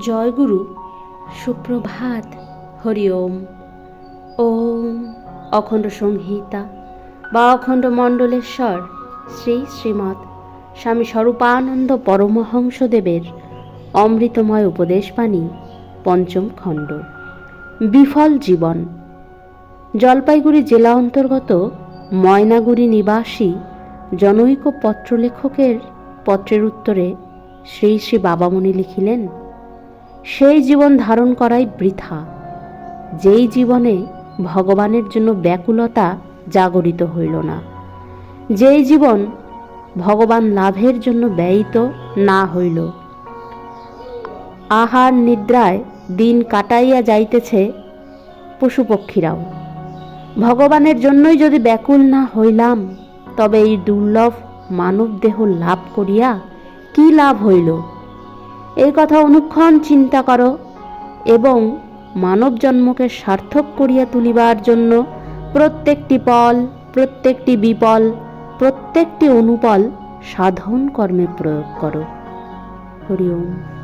জয়গুরু, সুপ্রভাত, হরি ওম। ওম অখণ্ড সংহিতা বা অখণ্ড মণ্ডলেশ্বর, শ্রী শ্রীমৎ স্বামী স্বরূপানন্দ পরমহংসদেবের অমৃতময় উপদেশবাণী, পঞ্চম খণ্ড। বিফল জীবন। জলপাইগুড়ি জেলা অন্তর্গত ময়নাগুড়ি নিবাসী জনৈক পত্রলেখকের পত্রের উত্তরে শ্রী শ্রী বাবামণি লিখিলেন সেই জীবন ধারণ করাই বৃথা। যেই জীবনে ভগবানের জন্য ব্যাকুলতা জাগরিত হইল না, যেই জীবন ভগবান লাভের জন্য ব্যয়িত না হইল। আহার নিদ্রায় দিন কাটাইয়া যাইতেছে পশুপক্ষীরাও। ভগবানের জন্যই যদি ব্যাকুল না হইলাম, তবে এই দুর্লভ মানব দেহ লাভ করিয়া কি লাভ হইল? এই কথা অনুক্ষণ চিন্তা করো এবং মানব জন্মকে সার্থক করিয়া তুলিবার জন্য প্রত্যেকটি পল, প্রত্যেকটি বিপল, প্রত্যেকটি অনুপল সাধন কর্মে প্রয়োগ করো। হরি ওম।